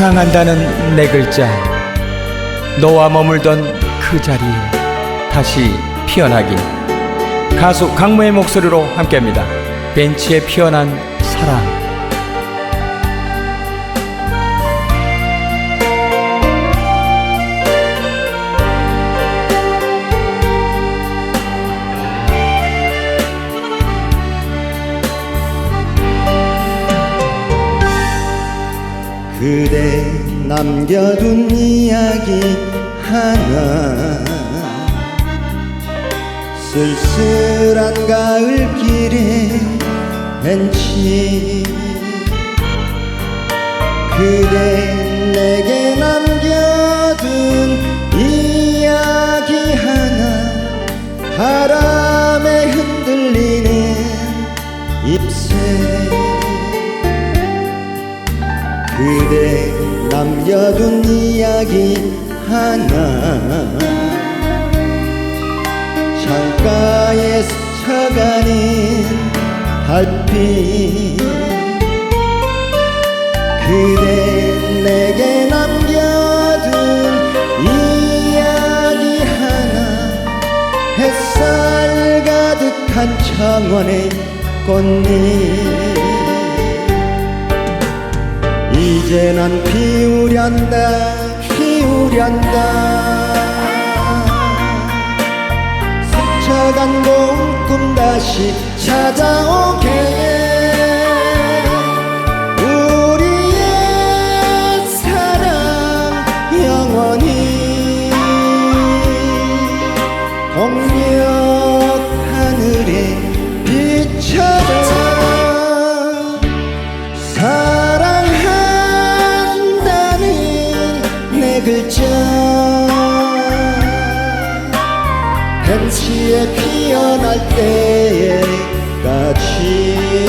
사랑한다는 네 글자. 너와 머물던 그 자리에 다시 피어나길. 가수 강무의 목소리로 함께합니다. 벤치에 피어난 사랑 남겨둔 이야기 하나. 쓸쓸한 가을길에 벤치. 그대 내게 남겨둔 이야기 하나. 바람에 흔들리는 잎새. 그대 남겨둔 이야기 하나. 창가에 스쳐가는 달빛. 그대 내게 남겨둔 이야기 하나. 햇살 가득한 창원의 꽃잎 이제 난 피우련다 피우련다. 스쳐간 고운 꿈 다시 찾아오게 벤치에 피어날 때까지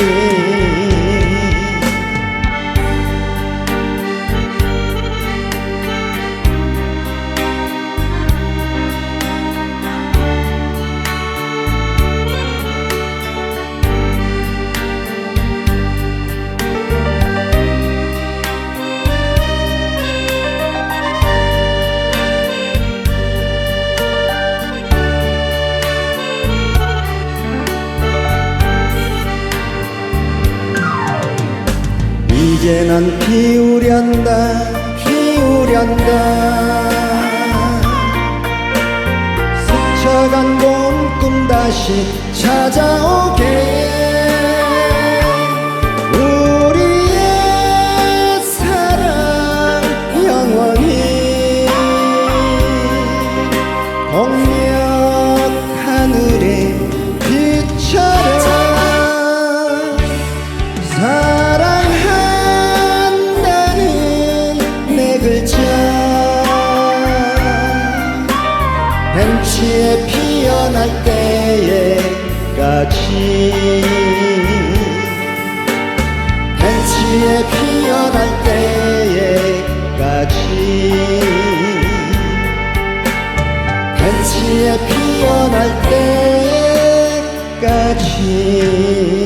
이제 난 피우련다 피우련다. 스쳐간 봄꿈 다시 찾아오게. 우리의 사랑 영원히 벤치에 피어날 때에까지. 벤치에 피어날 때에까지. 벤치에 피어날 때까지